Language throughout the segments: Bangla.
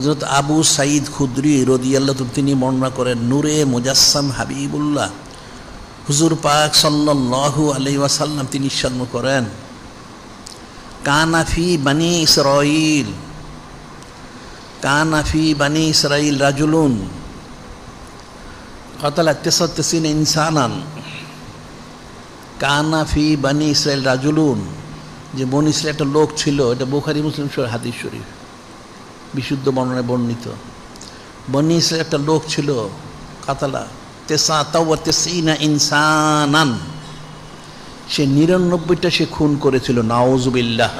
হজরত আবু সাইদ খুদ্রি রদিয়াল্লাহ তিনি বর্ণনা করেন, নূরে মুজাসসাম হাবিবুল্লাহ। হুজুর পাক সাল্লাল্লাহু আলাইহি ওয়াসাল্লাম তিনি ইরশাদ করেন কানাফি বানি ইসরাইল কানাফি বানি ইসরাইল রাজুলুন। কতলা তেসিন ইনসানান। কানাফি বানি ইসরাইল রাজুলুন। যে বন ইসরায়েল একটা লোক ছিল, এটা বুখারি মুসলিম হাদিস শরীফ। বিশুদ্ধ বর্ণনায় বর্ণিত। বনি একটা লোক ছিল, কাতালা, তেসা তাও তেসিনা ইনসানান। সে নিরানব্বইটা সে খুন করেছিল নাওজবিল্লাহ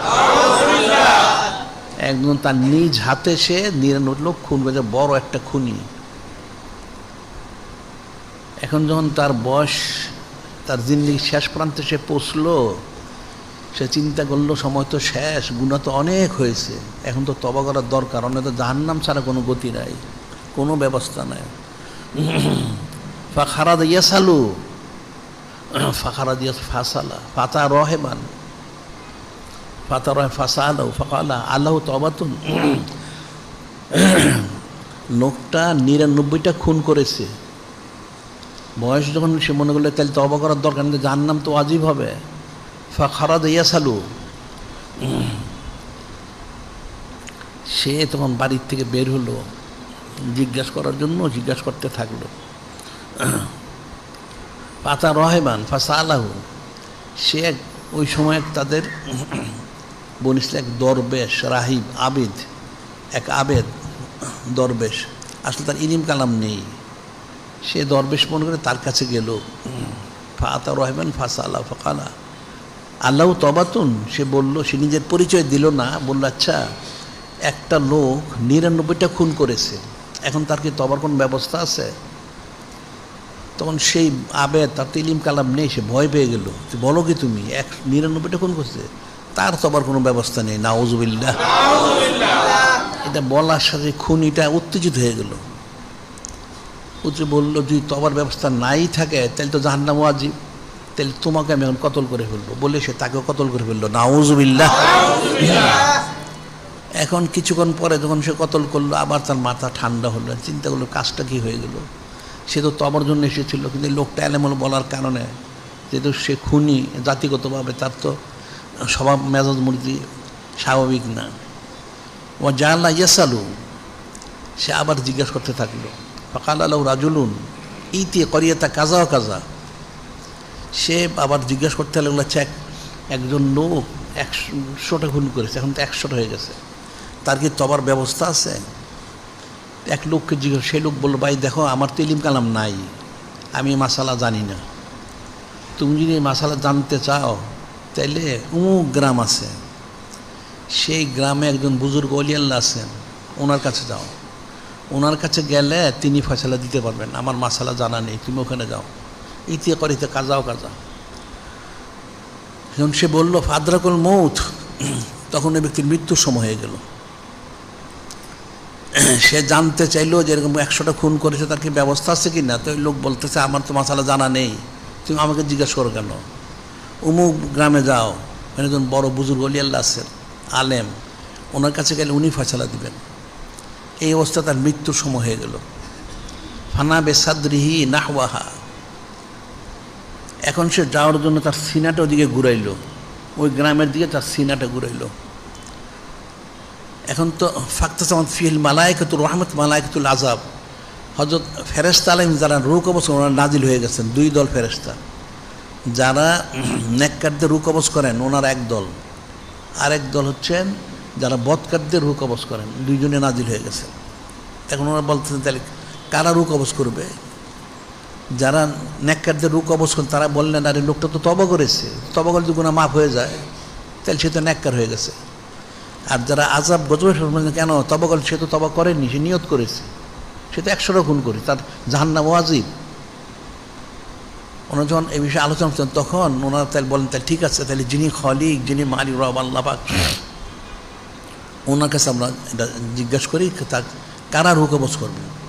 একজন তার নিজ হাতে সে নিরানব্বই লোক খুন করেছে, বড় একটা খুনি। এখন যখন তার বয়স, তার জিন্দিগি শেষ প্রান্তে সে পৌঁছলো সে চিন্তা করল, সময় তো শেষ, গুণা তো অনেক হয়েছে। এখন তো তবা করার দরকার অনেক তো জাহান্নাম ছাড়া কোনো গতি নাই, কোনো ব্যবস্থা নাই। ফাখারা দিয়া সালু ফাখারা দিয়া ফাসালা, ফাতা রহেবান ফাতা রহে ফাসা আলাউ ফাঁকালা আল্লাহ তবাতুন। লোকটা নিরানব্বইটা খুন করেছে। বয়স যখন সে মনে করলে, তাহলে তবা করার দরকার জাহান্নাম তো আজীব হবে। ফাখারাদ ইয়াসালু। সে তখন বাড়ির থেকে বের হলো, জিজ্ঞাসা করার জন্য জিজ্ঞাসা করতে থাকল। পাতা রহেবান ফাঁসা আলাহু সে এক, ওই সময় তাদের বনিসলে এক দরবেশ, রাহিব, আবেদ, এক আবেদ দরবেশ। আসলে তার ইলিম কালাম নেই। সে দরবেশ মনে করে তার কাছে গেল। ফাতা রহেবান ফাসা আল্লাহ ফকালা। আল্লাহ তবাতুন সে বলল সে নিজের পরিচয় দিল না বলল আচ্ছা একটা লোক নিরানব্বইটা খুন করেছে এখন তার কি তবার কোনো ব্যবস্থা আছে? তখন সেই আবেদ তার তিলিম কালাম নেই সে ভয় পেয়ে গেল বলো কি তুমি এক নিরানব্বইটা খুন করছে তার তবার কোনো ব্যবস্থা নেই নাউজুবিল্লাহ। এটা বলার সাথে খুনিটা উত্তেজিত হয়ে গেল। উত্তে বলল যদি তবার ব্যবস্থা নাই থাকে তাহলে তো জাহান্নাম ওয়াজিব তাহলে তোমাকে আমি এখন কতল করে ফেলব? বলে সে তাকেও কতল করে ফেলল। নাউজুবিল্লাহ। এখন কিছুক্ষণ পরে যখন সে কতল করল, আবার তার মাথা ঠান্ডা হলো। চিন্তা করল, কাজটা কি হয়ে গেল? সে তো তবর জন্য এসেছিল, কিন্তু লোকটা এলেমল বলার কারণে, যেহেতু সে খুনি, জাতিগতভাবে তার তো স্বভাব, মেজাজ, মূর্তি স্বাভাবিক না। ও জানলা ইয়াসালু, সে আবার জিজ্ঞাসা করতে থাকল, ফকাল আলাউ রাজুলুন, ইতে করিয়াতা কাজা কাজা। সে আবার জিজ্ঞেস করতে লাগল আচ্ছা এক একজন লোক একশোটা খুন করেছে, এখন তো একশোটা হয়ে গেছে। তার কি তবার ব্যবস্থা আছে? এক লোককে জিজ্ঞেস সেই লোক বলল, ভাই, দেখো, আমার তো ইলিম কালাম নাই, আমি মাসালা জানি না। তুমি যদি মাসালা জানতে চাও, তাইলে উমুক গ্রাম আছে। সেই গ্রামে একজন বুজুর্গ অলিয়াল্লা আছেন, ওনার কাছে যাও। ওনার কাছে গেলে তিনি ফয়সালা দিতে পারবেন, আমার মাসালা জানা নেই, তুমি ওখানে যাও। ইতিয়ে করিতে কাজাও কাজা। যখন সে বলল, ফাদরাকুল মৌত তখন ওই ব্যক্তির মৃত্যুর সময় হয়ে গেল। সে জানতে চাইলো যে এরকম একশোটা খুন করেছে, তার কি ব্যবস্থা আছে কি না তো ওই লোক বলতেছে, আমার তো মাসালা জানা নেই। তুমি আমাকে জিজ্ঞাসা করো কেন? উমুক গ্রামে যাও। ওখানে একজন বড় বুজুর্গ আল্লাহ আছেন, আলেম। ওনার কাছে গেলে উনি ফয়সালা দিবেন। এই অবস্থা তার মৃত্যুর সময় হয়ে গেল। ফানা বেসাদ্রিহি নাহওয়াহা। এখন সে যাওয়ার জন্য তার সিনাটা ওদিকে ঘুরাইল। ওই গ্রামের দিকে তার সিনাটা ঘুরাইল। এখন তো ফাক্তাসামান ফিল মালায়কাতুর রহমত, মালায়কাতুল আজাব হজরত ফেরেস্তা আলম যারা রুক অবস্থা ওনারা নাজিল হয়ে গেছেন, দুই দল ফেরেস্তা যারা নেককারদের রুক অবস করেন, ওনার এক দল। আরেক দল হচ্ছেন যারা বৎকারদের অবস করেন, দুইজনে নাজিল হয়ে গেছে এখন ওনারা বলতেছেন, তাহলে কারা রুক অবস করবে? যারা নেককারদের রুক অবস করেন তারা বললেন আরে লোকটা তো তবা করেছে। তবা করলে গুণা মাফ হয়ে যায়। তাহলে সে তো নেককার হয়ে গেছে। আর যারা আজাব গজবে কেন? তবা করলে সে তো তবা করেনি, সে নিয়ত করেছে। সে তো একশোটা খুন করে তার জাহান্নাম ওয়াজিব। ওনারা যখন এই বিষয়ে আলোচনা করছেন তখন ওনারা তাহলে বলেন তাহলে ঠিক আছে, তাহলে যিনি খলিক, যিনি মালিক, রব আল্লাহ পাক। ওনার কাছে আমরা এটা জিজ্ঞাসা করি, তা কারা রুক অবস করবে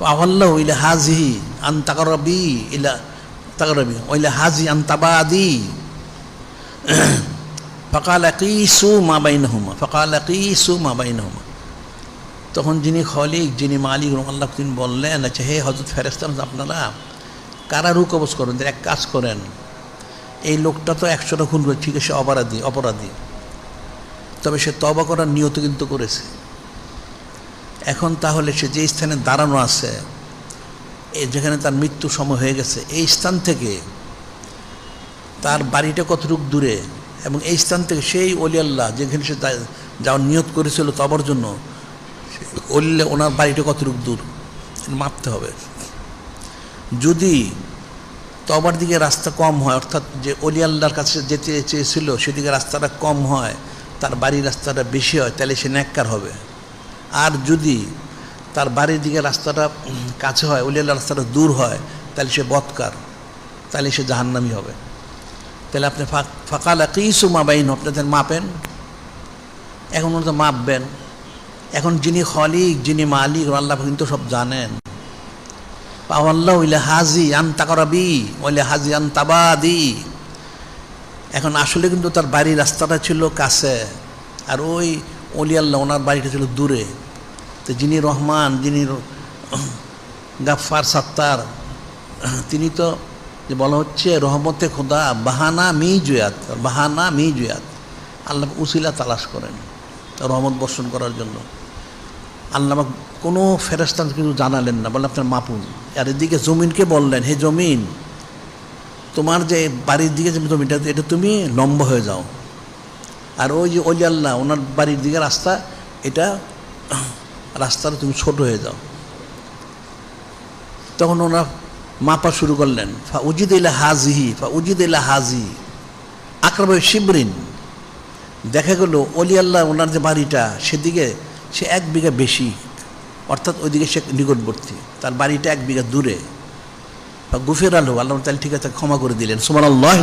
আল্লাহ ইলা হাজি আন তাকরবি ইলা তাকরবি ওইলা হাজি আন তাবাদি ফকাল কিসু মা বাইনহুমা ফকাল কিসু মা বাইনহুমা তখন যিনি খলিক, যিনি মালিক আল্লাহ তিনি বললেন আচ্ছা হে হজরত ফেরেস্তান আপনারা কারা রু কবজ করেন? এক কাজ করেন, এই লোকটা তো একশোটা খুন করে, ঠিক আছে, অপরাধী অপরাধী। তবে সে তবা করার নিয়ত কিন্তু করেছে। এখন তাহলে সে যে স্থানে দাঁড়ানো আছে যেখানে তার মৃত্যু সময় হয়ে গেছে, এই স্থান থেকে তার বাড়িটা কতটুকু দূরে এবং এই স্থান থেকে সেই অলি আল্লাহ যেখানে সে যাওয়ার নিয়ত করেছিল তবার জন্য অলিল্লা ওনার বাড়িটা কতটুকু দূর? মাপতে হবে। যদি তবার দিকে রাস্তা কম হয়, অর্থাৎ যে অলি আল্লাহর কাছে যেতে চেয়েছিল, সেদিকে রাস্তাটা কম হয়, তার বাড়ির রাস্তাটা বেশি হয়, তাহলে সে ন্যাক্কার হবে। আর যদি তার বাড়ির দিকে রাস্তাটা কাছে হয় আল্লাহর রাস্তাটা দূর হয়, তাহলে সে বৎকার। তাহলে সে জাহান্নামি হবে। তাহলে আপনি ফাঁক- ফাঁকাল কিসু মাবাইন আপনাদের মাপেন। এখন তো মাপবেন। এখন যিনি খলিক, যিনি মালিক, আল্লাহ কিন্তু সব জানেন। পাওয়াল্লাহ ওইলে হাজি আন তাকরাবি ওইলে হাজি আন তাবাদি এখন আসলে কিন্তু তার বাড়ির রাস্তাটা ছিল কাছে। আর ওই অলি আল্লাহ ওনার বাড়িটা ছিল দূরে। তো যিনি রহমান, যিনি র- গাফফার সাত্তার, তিনি তো যে বলা হচ্ছে রহমতে খোদা, বাহানা মি জুয়াত, বাহানা মি জুয়াত। আল্লাহ উসিলা তালাশ করেন রহমত বর্ষণ করার জন্য। আল্লাহ কোনো ফেরস্তান কিন্তু জানালেন না, বলে আপনার মাপুন। আর এদিকে জমিনকে বললেন, হে জমিন, তোমার যে বাড়ির দিকে যে জমিটা এটা তুমি লম্বা হয়ে যাও। আর ওই যে অলি আল্লাহ ওনার বাড়ির দিকে রাস্তা, এটা রাস্তাটা তুমি ছোট হয়ে যাও। তখন ওনারা মাপা শুরু করলেন, ফা উজিদ ইলা হাজিহি, ফা উজিদ ইলা হাজি আকরাব শিবরিন। দেখা গেল অলি আল্লাহ ওনার যে বাড়িটা, সেদিকে সে এক বিঘা বেশি, অর্থাৎ ওইদিকে সে নিকটবর্তী, তার বাড়িটা এক বিঘা দূরে। গুফের আলো আল্লাহ তাহলে ঠিক আছে, ক্ষমা করে দিলেন। সুমান আল্লাহ